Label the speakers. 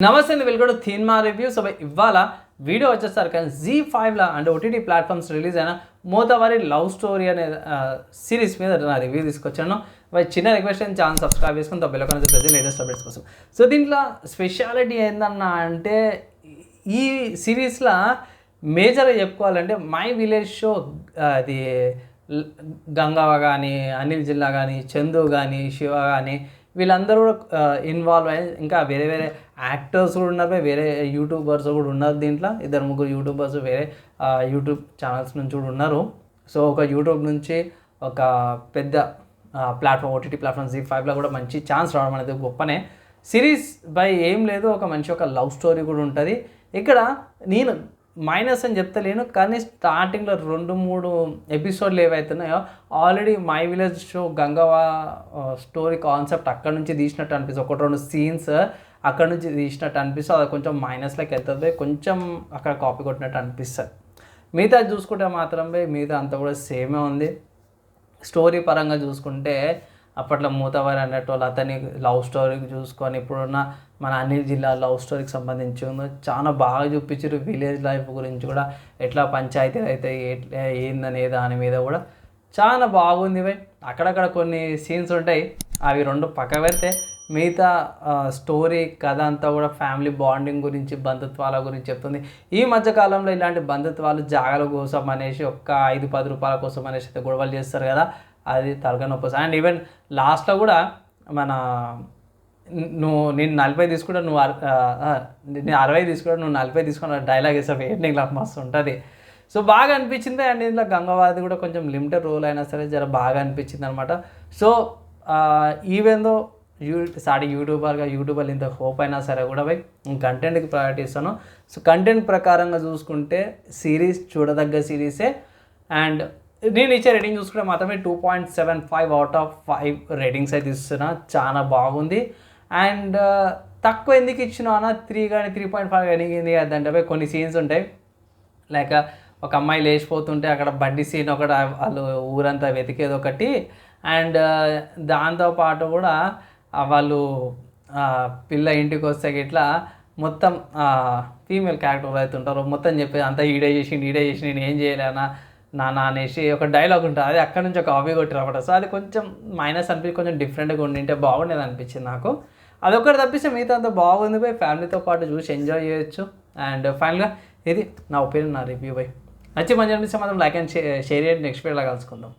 Speaker 1: నమస్తే అండి వెల్కమ్ థీన్మా రివ్యూ సో ఇవాళ వీడియో వచ్చేసరికి జీ ఫైవ్లో అండ్ ఓటీటీ ప్లాట్ఫామ్స్ రిలీజ్ అయిన మోతవారి లవ్ స్టోరీ అనే సిరీస్ మీద నా రివ్యూ తీసుకొచ్చాను. వై చిన్న రిక్వెస్ట్ అని ఛానల్ సబ్స్క్రైబ్ చేసుకుని తప్ప ప్రతి చెప్పేసి లేటెస్ట్ అప్డేట్స్ కోసం. సో దీంట్లో స్పెషాలిటీ ఏందన్నా అంటే ఈ సిరీస్లో మేజర్గా చెప్పుకోవాలంటే మై విలేజ్ షో అది గంగావ కానీ అనిల్ జిల్లా కానీ చందు కానీ శివ కానీ వీళ్ళందరూ కూడా ఇన్వాల్వ్ అయ్యి ఇంకా వేరే వేరే యాక్టర్స్ కూడా ఉన్నారు వేరే యూట్యూబర్స్ కూడా ఉన్నారు దీంట్లో. ఇద్దరు ముగ్గురు యూట్యూబర్స్ వేరే యూట్యూబ్ ఛానల్స్ నుంచి కూడా ఉన్నారు. సో ఒక యూట్యూబ్ నుంచి ఒక పెద్ద ప్లాట్ఫామ్ ఓటీటీ ప్లాట్ఫామ్ జీ ఫైవ్లో కూడా మంచి ఛాన్స్ రావడం అనేది గొప్పనే. సిరీస్ బై ఏం లేదు ఒక మంచి ఒక లవ్ స్టోరీ కూడా ఉంటుంది. ఇక్కడ నేను మైనస్ అని చెప్తలేను కానీ స్టార్టింగ్లో రెండు మూడు ఎపిసోడ్లు ఏవైతున్నాయో already my village show Gangavva story concept అక్కడ నుంచి తీసినట్టు అనిపిస్తుంది. ఒకటి రెండు సీన్స్ అక్కడ నుంచి తీసినట్టు అనిపిస్తుంది. అది కొంచెం మైనస్లోకి వెళ్తుంది కొంచెం అక్కడ కాపీ కొట్టినట్టు అనిపిస్తుంది. మిగతా చూసుకుంటే మాత్రమే మిగతా అంతా కూడా సేమే ఉంది. స్టోరీ పరంగా చూసుకుంటే అప్పట్లో మూతవారి అనేటోళ్ళు అతని లవ్ స్టోరీకి చూసుకొని ఇప్పుడున్న మన అనిల్ జిల్లా లవ్ స్టోరీకి సంబంధించి చాలా బాగా చూపించారు విలేజ్ లైఫ్ గురించి కూడా. ఎట్లా పంచాయతీలు అయితే ఎట్లా ఏందనే దాని మీద కూడా చాలా బాగుంది భయ్ అక్కడక్కడ కొన్ని సీన్స్ ఉంటాయి. అవి రెండు పక్క పెడితే మిగతా స్టోరీ కథ అంతా కూడా ఫ్యామిలీ బాండింగ్ గురించి బంధుత్వాల గురించి చెప్తుంది. ఈ మధ్యకాలంలో ఇలాంటి బంధుత్వాలు జాగాల కోసం అనేసి ఒక్క ఐదు పది రూపాయల కోసం అనేసి అయితే గొడవలు చేస్తారు కదా. అది తలకనొప్పి అండ్ ఈవెన్ లాస్ట్లో కూడా మన నువ్వు నేను నలభై తీసుకుంటా నువ్వు అర- నేను అరవై తీసుకుంటా నువ్వు నలభై తీసుకున్నా డైలాగ్ వేసావు ఏంటి ఇలా మస్తు ఉంటుంది. సో బాగా అనిపించింది. అండ్ ఇందులో గంగవాది కూడా కొంచెం లిమిటెడ్ రోల్ అయినా సరే జర బాగా అనిపించింది అనమాట సో ఈవెందో యూ సాటి యూట్యూబర్గా యూట్యూబర్లు ఇంత హోప్ అయినా సరే కూడా పోయి కంటెంట్కి ప్రయారిటీ ఇస్తాను. సో కంటెంట్ ప్రకారంగా చూసుకుంటే సిరీస్ చూడదగ్గ సిరీసే అండ్ నేను ఇచ్చే రేటింగ్ చూసుకుంటే మాత్రమే two point seven five out of five ratings అయితే ఇస్తున్నా. చాలా బాగుంది. అండ్ uh, తక్కువ ఎందుకు ఇచ్చినా అన్న? త్రీ కానీ త్రీ పాయింట్ ఫైవ్ కానీ అంటే పోయి కొన్ని సీన్స్ ఉంటాయి. లైక్ ఒక అమ్మాయి లేచిపోతుంటే అక్కడ బండి సీన్ ఒకటి వాళ్ళు ఊరంతా వెతికేది ఒకటి. అండ్ uh, దాంతోపాటు కూడా వాళ్ళు పిల్ల ఇంటికి వస్తే ఇట్లా మొత్తం ఫీమేల్ క్యారెక్టర్ అయితే ఉంటారు. మొత్తం చెప్పేది అంతా ఈడే చేసి ఈడే చేసి నేను ఏం చేయలేనా నాన్న అనేసి ఒక డైలాగ్ ఉంటుంది. అది అక్కడ నుంచి ఒక కాపీ కొట్టిరు అనమాట సో అది కొంచెం మైనస్ అనిపించి కొంచెం డిఫరెంట్గా ఉండింటే బాగుండేది అనిపించింది నాకు. అదొకటి తప్పిస్తే మిగతా అంతా బాగుంది పోయి ఫ్యామిలీతో పాటు చూసి ఎంజాయ్ చేయొచ్చు. అండ్ ఫైనల్గా ఇది నా ఒపీనియన్ నా రివ్యూ బై నచ్చి మంచి అనిపిస్తే మాత్రం లైక్ అండ్ షేర్ చేయండి. నెక్స్ట్ వీడియోలో కలుసుకుందాం.